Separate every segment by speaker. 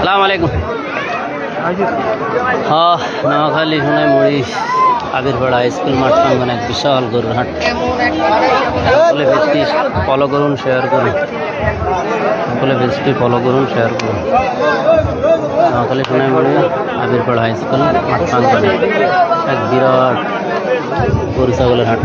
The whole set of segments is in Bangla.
Speaker 1: সালাম আলাইকুম। হ্যাঁ নোয়াখালী সোনাই মুড়ি, আবিরপাড়া স্কুল মাঠ প্রাঙ্গনে এক বিশাল গরুর হাট। সকলে বেশি ফলো করুন শেয়ার করুন। সকলে বেশি ফলো করুন শেয়ার করুন। নোয়াখালী সোনাই মুড়ি, আবিরপাড়া হাই স্কুল মাঠ প্রাঙ্গনে এক বিরাট গরু ছাগলের হাট।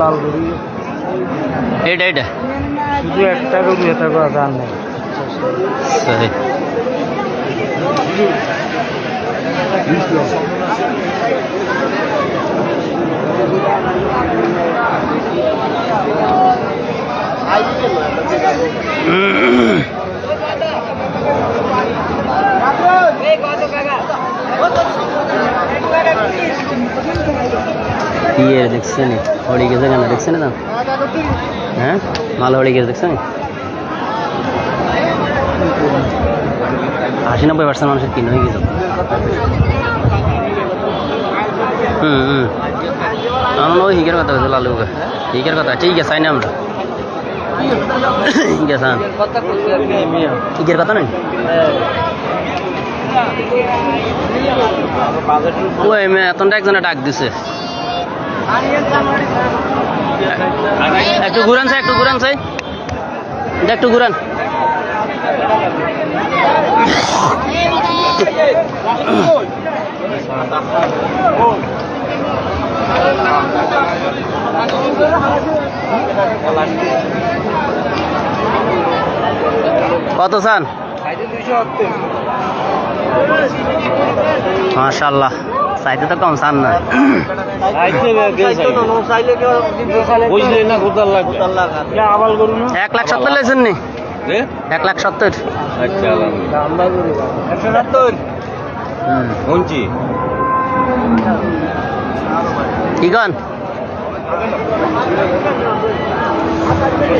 Speaker 2: লাল গরু
Speaker 1: এইটা এইটা।
Speaker 2: শুধু একটা গরু এটা করে আছে নেই।
Speaker 1: সহি ইয়ে দেখছেন হড়ি গেছে কেন দেখছেন না হ্যাঁ মাল হড়ি গেছে দেখছেন আশি নব্বই পার্সেন্ট মানুষের কিনে হয়ে গেছে হুম হুম আমরা ওই হিগের কথা বলছে লালুকে হিগের কথা ঠিক আছে আইনা আমরা ঠিক আছে হিগের কথা নাই ওই মেয়ে এতটা একজনে ডাক দিছে। একটু ঘুরান চাই, একটু ঘুরান চাই। একটু ঘুরান। কত চান? মাশাল্লাহ চাইতে তো কম চান না। এক লাখ সত্তর লেছেন নি? এক লাখ সত্তর।
Speaker 3: আচ্ছা
Speaker 2: সত্তর।
Speaker 1: কি কন?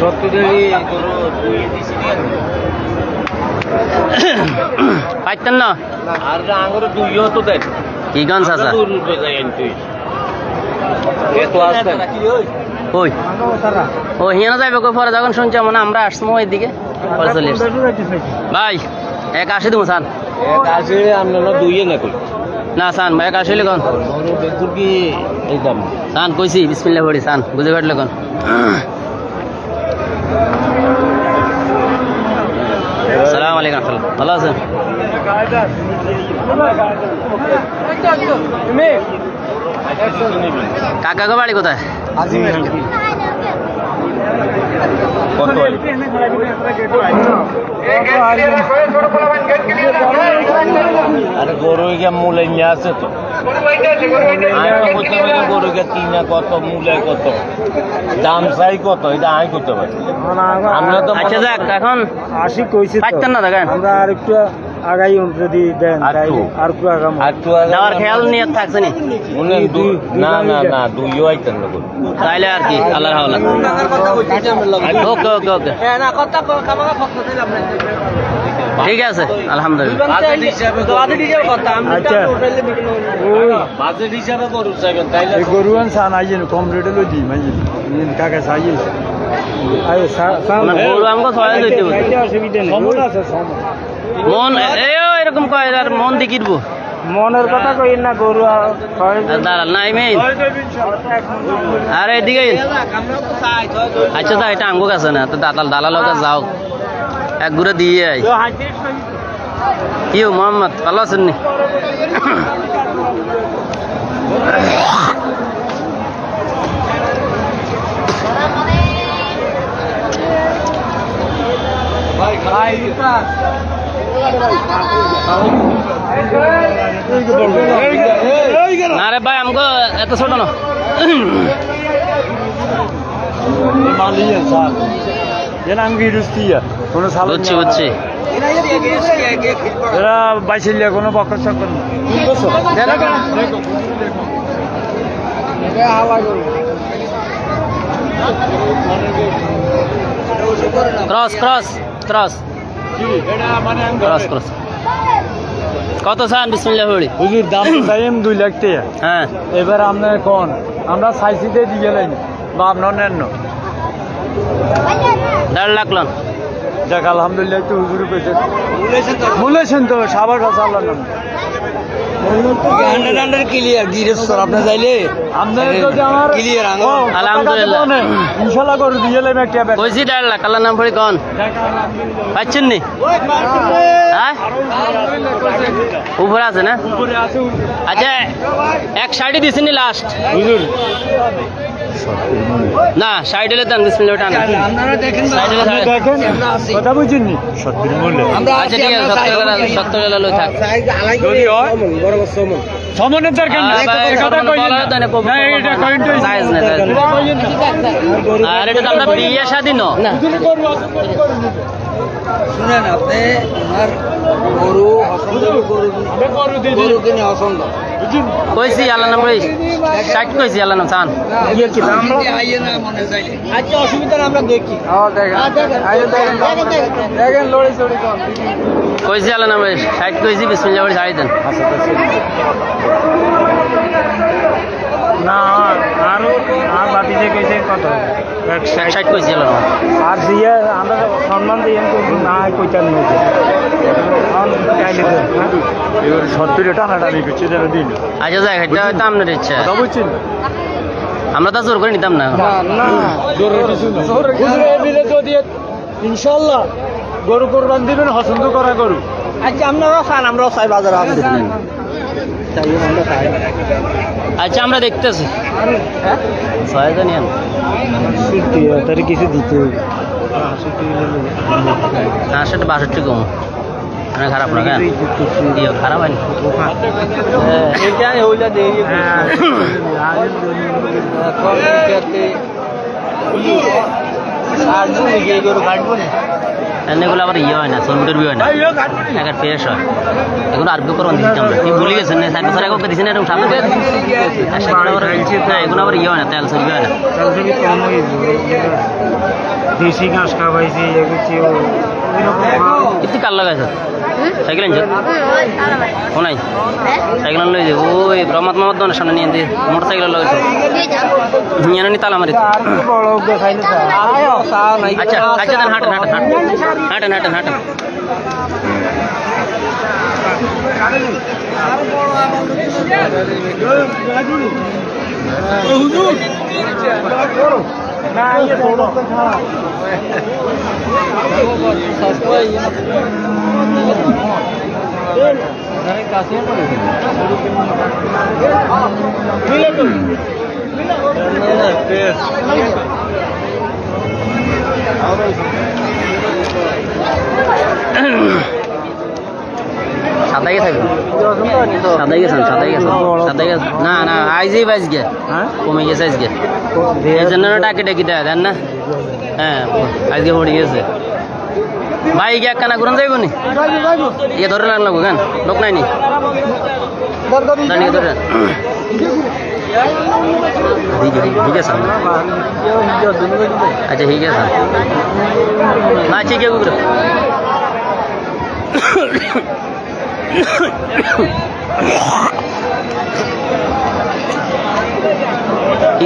Speaker 3: সত্যি
Speaker 1: পাইতেন না?
Speaker 3: আর আঙুরে দেখ
Speaker 1: কি চাচা? ওই ও হিয়ানো যাইবে কই? পরে যখন শুনছি মানে আমরা আসছি ওই দিকে ভাই এক আশি দিব সান
Speaker 3: এক আমরা দুইয়ে না কই
Speaker 1: না সান এক আশি লিখন সান কইছি বিসমিল্লাহ পড়ি সান বুঝে পারলে কোন সালাম আলাইকুম আসসালাম ভালো আছেন? কাকা বাড়ি কোথায়?
Speaker 3: কত আরে গরু গিয়া মূলে নিয়ে আছে তো। আমি করতে পারি গরু গিয়া কিনা কত মূলে কত? দাম চাই কত? এটা আমি করতে পারি। আমরা তো
Speaker 1: আচ্ছা যাক এখন
Speaker 2: আশি কইছি তো।
Speaker 1: না দেখেন।
Speaker 2: আমরা আর একটু আগাই যদি দেন
Speaker 3: আর একটু?
Speaker 2: আগাম
Speaker 3: আর
Speaker 1: যাওয়ার খেয়াল নিয়ে থাকছে নি?
Speaker 3: দুই- না না না দুইও আইতেন না গরু
Speaker 1: তাইলে আর কি আল্লাহ হাওলা ওকে ওকে ওকে ঠিক আছে আলহামদুলিল্লাহ।
Speaker 3: বাজেট হিসাবে
Speaker 2: আচ্ছা। ওই।
Speaker 3: বাজেট হিসাবে গরু চাইবেন তাইলে
Speaker 2: এই গরু আন সান আইজেন কম রেটে লই দি মাইজেন। ইন কাকা সাইজেন
Speaker 1: মানে গরু আমাকে লইতে হবে।
Speaker 2: অসুবিধা নেই। আছে সমন
Speaker 1: মন এরকম কয় আর মন দি কিনবো
Speaker 2: মনের কথা কই না গরু
Speaker 1: দাঁড়াল নাই মেইন। আর এদিকে আচ্ছা দা এটা আঙ্গুক আছে না? তো দালাল দালাল যাও। এক ঘুরে দিয়ে আই কি ও মোহাম্মদ ভালো আছেন নি? না রে ভাই আমাকে এত ছোট না। বুঝছি বুঝছি।
Speaker 2: এরা বাইশিলিয়া কোনো বকর চক্কর না।
Speaker 1: Cross cross cross cross cross কত চান? বিসমিল্লাহ হরি
Speaker 2: হুজুর দাম তো চাইম দুই লাখ টাকা।
Speaker 1: হ্যাঁ।
Speaker 2: এবার আপনার কোন? আমরা সাইসিতে দিয়ে গেলেন বা আপনার নেন
Speaker 1: দেড় লাখ লন।
Speaker 2: দেখ আলহামদুলিল্লাহ একটু হুজুর পেয়েছে বলেছেন তো? সাবার কাছে আল্লাহ নাম আপনার যদি আমার ও,
Speaker 1: আলহামদুলিল্লাহ।
Speaker 2: টাকা দেবো না। ইনশাল্লাহ করে দিয়ে গেলাম একটা
Speaker 1: কইছি দেড় লাখ নাম পড়ি কন পাচ্ছেন নি হ্যাঁ উপরে আছে না
Speaker 2: উপরে আছে হুজুর।
Speaker 1: আচ্ছা এক শাড়ি দিছেন লাস্ট
Speaker 2: হুজুর
Speaker 1: না সাইড হলে দেন বিসমিল্লাহ টান আপনারা
Speaker 2: দেখেন দেখেন। কথা বুঝিনি নি সত্যি মূল্য
Speaker 1: আচ্ছা ঠিক আছে সত্তর গেলা লই থাক।
Speaker 2: যদি হয় সমনের দরকার এই কথা কইলেন না।
Speaker 1: না,
Speaker 2: না, এটা
Speaker 1: কয়েন্ট না, জায়েজ না।
Speaker 2: এটা কইলেন না।
Speaker 1: আর এটা তো আমরা বিয়ে শাদি ন।
Speaker 4: শুনেন আপনি আমার গরু গরু।
Speaker 2: গরু।
Speaker 4: কিনে অসংখ্য
Speaker 2: বুঝছেন?
Speaker 1: কইছি আল্লাহ নাম পড়ি ষাট কইছি আল্লাহ নাম চান।
Speaker 4: আমরা আইয়ে না চাইলে।
Speaker 2: অসুবিধা আমরা দেখি। দেখেন। দেখেন লড়ি
Speaker 1: কইছি আল্লাহ নাম পড়ি ষাট কইছি বিসমিল্লাহ পড়ি ছাড়ি দেন।
Speaker 2: না আর আর বাতি যে কইছে কত?
Speaker 1: ষাট। কইছি আল্লাহ নাম
Speaker 2: আর দিয়ে আমরা সম্মান দিয়ে কিন্তু না কইতাম না এবার সত্তর টাকা টানি করছে যেন দিন।
Speaker 1: আচ্ছা যাই এটা হয়তো আপনার ইচ্ছা।
Speaker 2: কথা বুঝছেন?
Speaker 1: আমরা তো জোর করে নিতাম না।
Speaker 2: ইনশাল্লাহ গরু কোরবান দিবেন পছন্দ করা গরু।
Speaker 4: আচ্ছা আপনারাও খান আমরাও চাই বাজারে আমি
Speaker 1: আচ্ছা আমরা দেখতেছি। ছয় হাজার নিয়েন।
Speaker 2: তার কিছু দিতে
Speaker 1: সেটা বাষট্টি কম। মানে খারাপ না, কেন? ইয়ে খারাপ হয়নি?
Speaker 4: দিয়ে এখন এটাতে আর জমি গিয়ে গরু কাটবো না?
Speaker 1: এগুলো আবার ইয়ে হয় না সন্টুর বি হয় না। একের ফ্রেশ হয়। এগুলো আর বিয়ে করবেন দিচ্ছি আমরা তুমি ভুলে গেছেন? না সাইড বছর আগে দিয়েছেন এরকম সামনে আর সেগুলো আবার না এগুলো আবার ইয়ে হয় না তেল সরবি হয় না।
Speaker 2: দেশি ঘাস খাওয়াইছি এগুছি
Speaker 1: কিন্তু কার লাগাইছ। সাইকেল আনছো? ও নাই সাইকেল আনলো ওই রহমত মামার দোকানের সামনে নিয়ে মোটর সাইকেল লাগাইছো নিয়ে নি তালা মারি আচ্ছা আচ্ছা হাঁটেন হাঁটেন হাঁটেন। হাঁটেন হাঁটেন হাঁটেন।
Speaker 2: না
Speaker 1: সাদাই থাকবে। সাদাই গেছেন সাদাই গেছেন সাদাই গেছেন না না আইজই বাইজ গে।
Speaker 2: হ্যাঁ?
Speaker 1: কমে গেছে আজকে এই জন্য ডাকে ডাকি দেয় দেন না? হ্যাঁ আজকে পড়ে গেছে। ভাই, গিয়ে কানা ঘুরান যাইব নি? ইয়ে ধরে লাগল কেন? লোক নাই নি? ধরে আচ্ছা ঠিক আছে। না, ঠিক আছে দুর্বল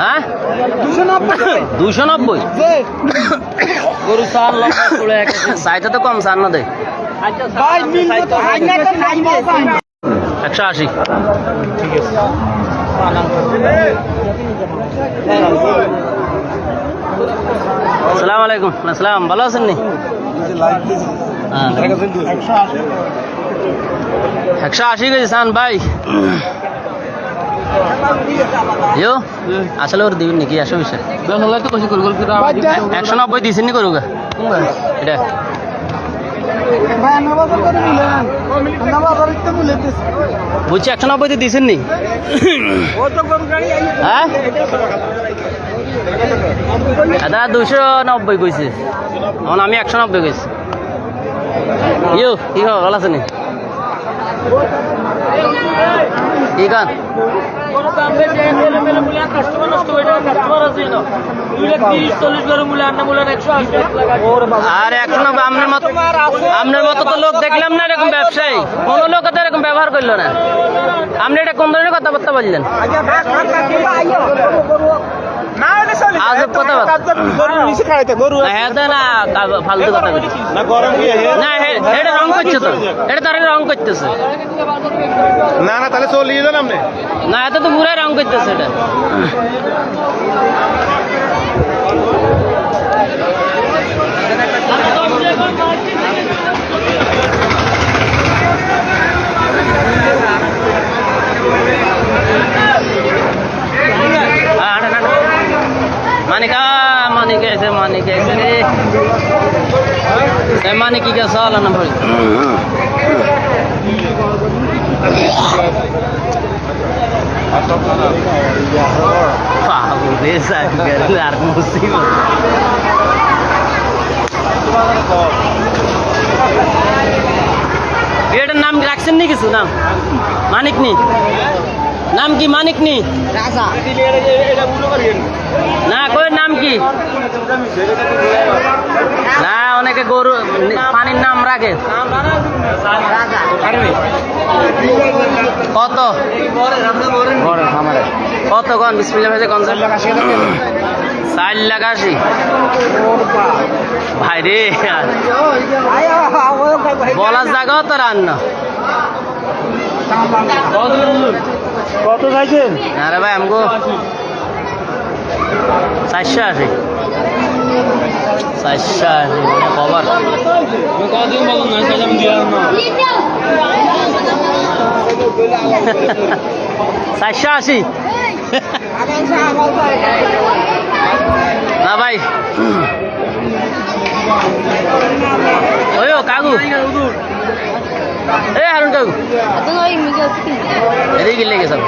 Speaker 1: হ্যাঁ? দুশো নব্বই। গরু সার তো কম সার না দে। একশো আশি। আলাইকুম। আসসালাম ভালো আছেন নি? হ্যাঁ। একশো আশি কেজি সান ভাই। ইয়ো আসলে ওর দিবেন নাকি একশো বিশে একশো নব্বই দিয়েছেন নি করুগা। এটা। বুঝছি একশো নব্বইতে দিয়েছেন নি? হ্যাঁ? দাদা দুশো নব্বই কইছে। এখন আমি একশো নব্বই কইছি। ইয়ো কি খবর? ভালো আছেন আর, এখন আপনার মতো মতো তো লোক দেখলাম না এরকম ব্যবসায়ী। কোনো লোক তো এরকম ব্যবহার করল না। আপনি এটা কোন ধরনের কথাবার্তা বললেন? আজব হ্যাঁ না ফালতু কথা
Speaker 3: না গরম কি?
Speaker 1: না এটা রং করছে তো। এটা তারা রং করতেছে।
Speaker 3: না না তাহলে চলিয়ে যান আপনি?
Speaker 1: না এত তো পুরাই রং করতেছে এটা মানিকা মানিক এসে মানিক এসে রে এ মানিকি কে সাল না ভাই পাবো রে সাহেব গেলে আর মুসিবত। এটার নাম রাখছেন নি কিছু? নাম? মানিক নি নাম কি মানিক নি না কই নাম কি? না অনেকে গরু পানির নাম রাখে কত? কত কন? বিসমিল্লা ভেজে কন চার লাখ আশি ভাই রে বলার জায়গাও তো রান্না
Speaker 2: কত চাইছেন?
Speaker 1: আরে ভাই আমগো চারশো আশি। চারশো মানে কবার চারশো আশি। না ভাই। ওই কাকু। এ হারুন কাকু। এদিকে লেগে সব